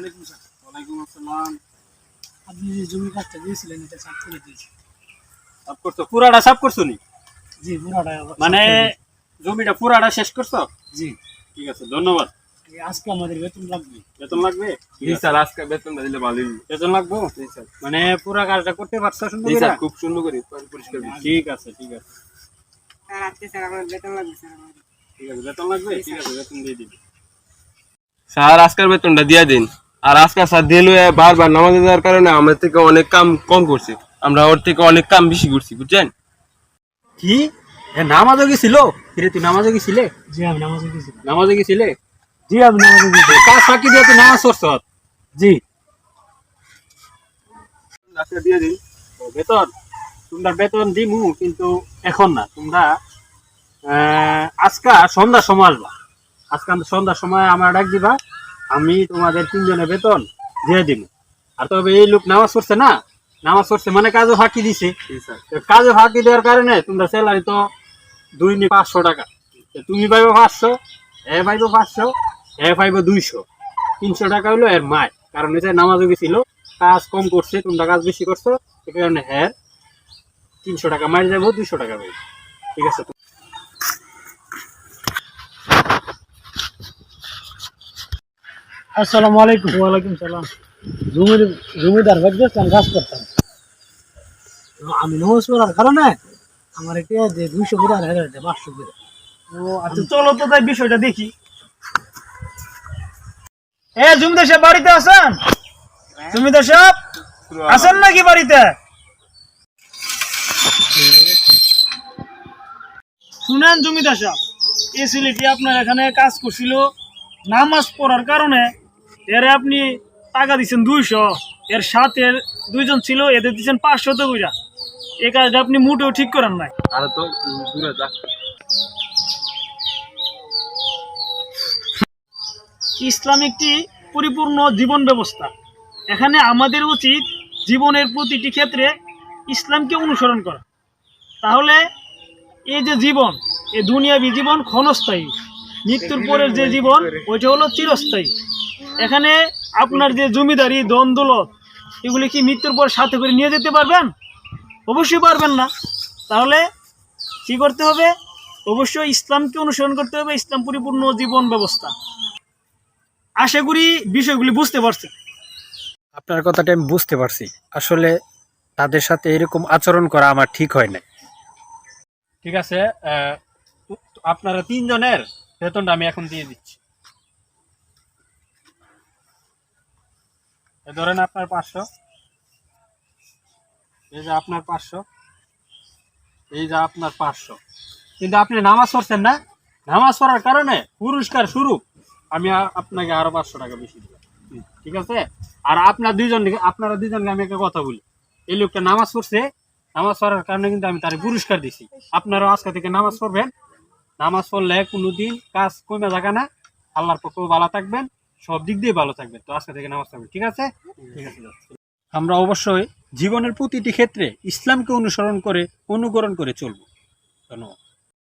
আলাইকুম স্যার। ওয়ালাইকুম আসসালাম। আপনি যে জমি কাজটা দিয়েছিলেন এটা সাফ করে দিয়েছি। সাফ করছ? পুরাটা সাফ করছ নি? জি পুরাটা মানে জমিটা পুরাটা শেষ করছ? জি। ঠিক আছে ধন্যবাদ। এই আজকে আমাদের বেতন লাগবে। বেতন লাগবে? জি স্যার আজকে বেতনটা দিলে ভালোই হলো। বেতন লাগবে? জি স্যার। মানে পুরা কাজটা করতে পারছ সুন্দর জি করে? স্যার খুব সুন্দর করে পরিষ্কার দিচ্ছি। ঠিক আছে ঠিক আছে। স্যার আজকে স্যার আমার বেতন লাগবে স্যার আমার। ঠিক আছে বেতন লাগবে? ঠিক আছে বেতন দিয়ে দিবি। স্যার আজকের বেতনটা দিয়ে দিন। আর আজকে স্যার দিলু বারবার নামাজ দেওয়ার কারণে আমার থেকে অনেক কাম কম করছে। আমরা ওর থেকে অনেক কাম বেশি করছি বুঝছেন? কি? নামাজও গেছিল? কিরে তুই নামাজও গেছিলে? জি আমি নামাজে গেছি। নামাজে গেছিলে? জি আমি নামাজে গেছি। কাজ ফাঁকি দিয়ে তুই নামাজ পড়ছ? জি। আজকে দিয়ে দিন। বেতন তোমরা বেতন দিমু কিন্তু এখন না তোমরা আহ, আজকা সন্ধ্যার সময় আসবা। আজকে সন্ধ্যার সময় আমার ডাক দিবা। আমি তোমাদের তিনজনের বেতন দিয়ে দিব আর তবে এই লোক নামাজ পড়ছে না? নামাজ পড়ছে মানে কাজও ফাঁকি দিছে। জি স্যার। তো কাজে ফাঁকি দেওয়ার কারণে তোমরা স্যালারি তো দুই নি পাঁচশো টাকা। তুমি পাইবো পাঁচশো এ পাইবো পাঁচশো এ পাইবো দুইশো। তিনশো টাকা হলো এর মায় কারণ এটা নামাজও গেছিল কাজ কম করছে তোমরা কাজ বেশি করছ সে কারণে হ্যাঁ তিনশো টাকা মারি যাব দুইশো টাকা পাইবো ঠিক আছে আসসালামু আলাইকুম। ওয়ালাইকুম সালাম। জমির জমিদার কাজ করতাম। আমি নামাজ পড়ার কারণে আমার এটা যে দুইশো করে আর হেরে পাঁচশো ও আচ্ছা চলো তো তাই বিষয়টা দেখি। এ জমিদার সাহেব বাড়িতে আছেন? জমিদার সাহেব আছেন নাকি বাড়িতে? শুনেন জমিদার সাহেব এই ছেলেটি আপনার এখানে কাজ করছিল নামাজ পড়ার কারণে এর আপনি টাকা দিচ্ছেন দুইশো এর সাথে দুইজন ছিল এদের দিচ্ছেন পাঁচশো তো বুঝা এই কাজটা আপনি মোটেও ঠিক করেন নাই। আর তো দূরে যাক ইসলাম একটি পরিপূর্ণ জীবন ব্যবস্থা। এখানে আমাদের উচিত জীবনের প্রতিটি ক্ষেত্রে ইসলামকে অনুসরণ করা। তাহলে এই যে জীবন এই দুনিয়াবি জীবন ক্ষণস্থায়ী। মৃত্যুর পরের যে জীবন ওইটা হলো চিরস্থায়ী। এখানে আপনার যে জমিদারি দ্বন্দ্বলত এগুলি কি মৃত্যুর পর সাথে করে নিয়ে যেতে পারবেন? অবশ্যই পারবেন না। তাহলে কি করতে হবে? অবশ্যই ইসলামকে অনুসরণ করতে হবে ইসলাম পরিপূর্ণ জীবন ব্যবস্থা। আশা করি বিষয়গুলি বুঝতে পারছেন আপনার কথাটা আমি বুঝতে পারছি। আসলে তাদের সাথে এরকম আচরণ করা আমার ঠিক হয় না ঠিক আছে আহ, আপনারা তিনজনের বেতনটা আমি এখন দিয়ে দিচ্ছি। ধরেন আপনার পাঁচশো। এই যে আপনার পাঁচশো। এই যে আপনার পাঁচশো। কিন্তু আপনি নামাজ পড়ছেন না? নামাজ পড়ার কারণে পুরস্কার শুরু আমি আপনাকে আরও পাঁচশো টাকা বেশি দিলাম। ঠিক আছে? আর আপনার দুইজন আপনারা দুইজনকে আমি একটা কথা বলি। এই লোকটা নামাজ পড়ছে, নামাজ পড়ার কারণে কিন্তু আমি তার পুরস্কার দিছি। আপনারাও আজকে থেকে নামাজ পড়বেন। নামাজ পড়লে কোনো কোনোদিন কাজ কমে যাবে না। আল্লাহর পক্ষেও ভালো থাকবেন। সব দিক দিয়ে ভালো থাকবেন। তো আজকে থেকে নামাজ থাকবে ঠিক আছে ঠিক আছে? আমরা অবশ্যই জীবনের প্রতিটি ক্ষেত্রে ইসলামকে অনুসরণ করে, অনুকরণ করে চলব। ধন্যবাদ।